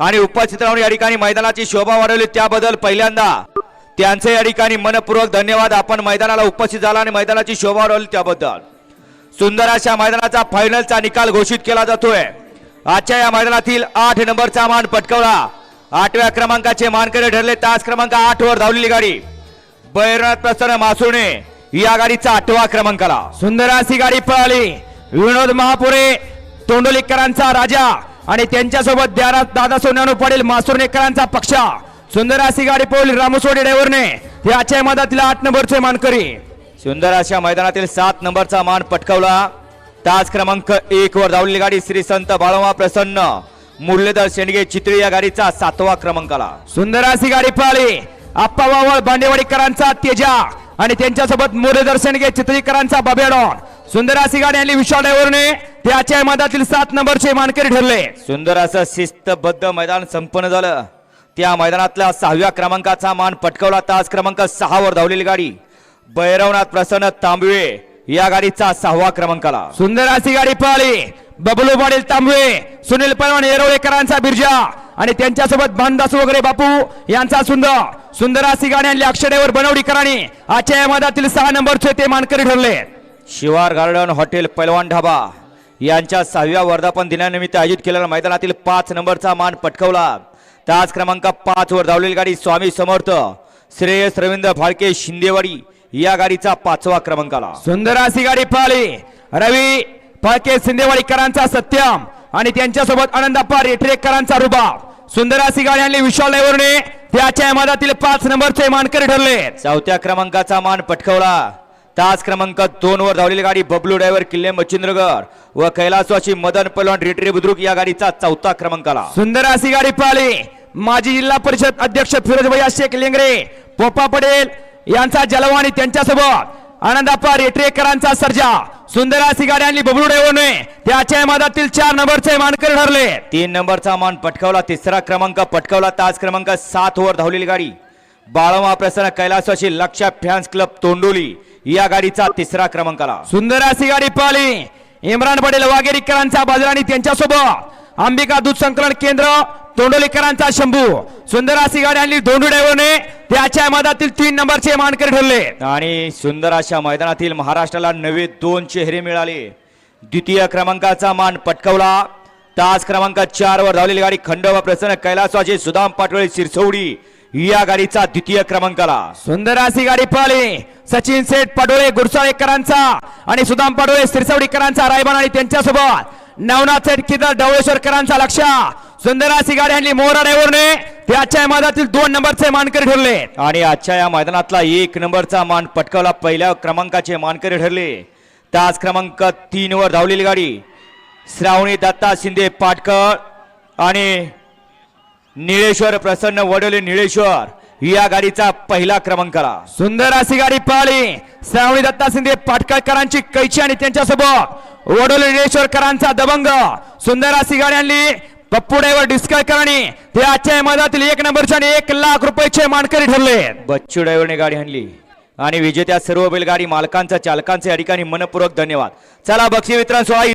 आणि उपस्थित राहून या ठिकाणी मैदानाची शोभा वाढवली. त्याबद्दल पहिल्यांदा त्यांचे या ठिकाणी मनपूर्वक धन्यवाद. आपण मैदानाला उपस्थित झाला आणि मैदानाची शोभा वाढवली त्याबद्दल. सुंदर अशा मैदानाचा फायनलचा निकाल घोषित केला जातोय. आजच्या या मैदानातील आठ नंबरचा मान पटकवला. आठव्या क्रमांकाचे मानकरी ठरले. तास क्रमांक आठ वर धावलेली गाडी. बैरनाथ प्रसन्न मासुणे या गाडीचा आठवा क्रमांकाला. सुंदर अशी गाडी पळाली. विनोद महापुरे तोंडोलीकरांचा राजा. आणि त्यांच्यासोबत द्यारा दादा सोन्यानो पडेल मासुर्णेकरांचा पक्ष. सुंदर अशी गाडी पळवली रामसोडे ड्रायव्हरने याच्या आजच्या मधातील आठ नंबरचे मानकरी. सुंदर अशा मैदानातील सात नंबरचा मान पटकावला. तास क्रमांक एक वर धावलेली गाडी श्री संत बाळोमा प्रसन्न. मुरलीधर शेंडगे चित्रे या गाडीचा सातवा क्रमांकाला. सुंदर अशी गाडी पळाली आप्पा वावळ बांडेवाडीकरांचा तेजा. आणि त्यांच्यासोबत मुरलीधर शेंडगे चित्रीकरांचा बबेडॉन. सुंदर अशी गाडी आणली विशाल ड्रायव्हरने ते आजच्या मधातील सात नंबरचे मानकरी ठरले. सुंदर असं शिस्तबद्ध मैदान संपन्न झालं. त्या मैदानातल्या सहाव्या क्रमांकाचा मान पटकावला तास क्रमांक सहा वर धावलेली गाडी. भैरवनाथ प्रसन्न तांबवे या गाडीचा सहावा क्रमांकाला. सुंदर अशी गाडी पळाली. बबलू पाटील तांबवे सुनील पलवान येरवळेकरांचा बिरजा आणि त्यांच्यासोबत भानदास वगैरे बापू यांचा सुंदर. सुंदर अशी गाडी आणली. अक्षरेवर बनवडीकरांनी आजच्या या मधातील सहा नंबरचे ते मानकरी ठरले. शिवार गार्डन हॉटेल पैलवान ढाबा. यांच्या सहाव्या वर्धापन दिनानिमित्त आयोजित केलेल्या मैदानातील पाच नंबरचा मान पटकावला. तास क्रमांक पाच वर धावलेली गाडी स्वामी समर्थ श्रेयस रवींद्र फाळके शिंदेवाडी या गाडीचा पाचवा क्रमांकाला. सुंदर अशी गाडी पळाली रवी फळके सिंदेवाडीकरांचा सत्यम आणि त्यांच्यासोबत आनंदप्पा रेटरेकरांचा रुबाब सुंदर अशी गाडी आणली विशाल ड्रायव्हरने ते आजच्या या मधातील पाच नंबरचे मानकरी ठरले चौथ्या क्रमांकाचा मान पटकावला. तास क्रमांक दोन वर धावलेली गाडी बबलू ड्रायव्हर किल्ले मच्छिंद्रगड व कैलासवासी मदन पलवान रेटरे बुद्रुक या गाडीचा चौथा क्रमांकाला सुंदर अशी गाडी पळाली माजी जिल्हा परिषद अध्यक्ष फिरोजभाई शेख लेंगरे पोपा पटेल यांचा जलवा आणि त्यांच्यासोबत आनंदाप्पा रेटरेकरांचा सर्जा. सुंदर अशी गाडी आणली बबलू ड्रायव्हरने त्याच्या मधातील चार नंबरचे मानकरी ठरले. तीन नंबरचा मान पटकावला तिसरा क्रमांक पटकावला तास क्रमांक सात वर धावलेली गाडी. बाळमा प्रसन्न कैलासवासी लक्षा फॅन्स क्लब तोंडोली. या गाडीचा तिसरा क्रमांकाला. सुंदर अशी गाडी पळाली इम्रान पटेल वाघेरीकरांचा बाजार आणि त्यांच्यासोबत. अंबिका दूध संकलन केंद्र तोंडोलीकरांचा शंभू. सुंदर अशी गाडी आणली दोंडू ड्रायव्हरने. त्याच्या मधातील तीन नंबरचे मानकरी ठरले. आणि सुंदर अशा मैदानातील महाराष्ट्राला नवे दोन चेहरे मिळाले. द्वितीय क्रमांकाचा मान पटकावला. तास क्रमांक चार वर धावलेली गाडी खंडोबा प्रसन्न कैलासवासी सुदाम पाटोळे सिरसवडी या गाडीचा द्वितीय क्रमांकाला सुंदर अशी गाडी पळाली. सचिन सेठ पाडोळे गुरसाळेकरांचा आणि सुदाम पाडोळे सिरसवडीकरांचा रायबान आणि त्यांच्यासोबत. नवनाथ सेठ किदर ढवळेश्वरकरांचा लक्ष. सुंदर अशी गाडी आणली मोहरा ड्रायव्हरने त्याच्या मधातील दोन नंबरचे मानकरी ठरले. आणि आजच्या या मैदानातला एक नंबरचा मान पटकावला पहिल्या क्रमांकाचे मानकरी ठरले. तास क्रमांक तीन वर धावलेली गाडी. श्रावणी दत्ता शिंदे पाटकर आणि निळेश्वर प्रसन्न वडोले निळेश्वर. या गाडीचा पहिला क्रमांकाला सुंदर अशी गाडी पळाली श्रावणी दत्ता शिंदे पाटकळकरांची कैची आणि त्यांच्यासोबत वडोली निळेश्वरकरांचा दबंग. सुंदर अशी गाडी आणली. पप्पू ड्रायव्हर डिस्कळकरांनी. ते आजच्या मधातील एक नंबरचे आणि एक लाख रुपयाचे मानकरी ठरले. बच्चू ड्रायव्हरने गाडी आणली. आणि विजेत्या सर्व बैलगाडी मालकांचा चालकांचे या ठिकाणी मनपूर्वक धन्यवाद. चला बक्षी वितरण सोहळा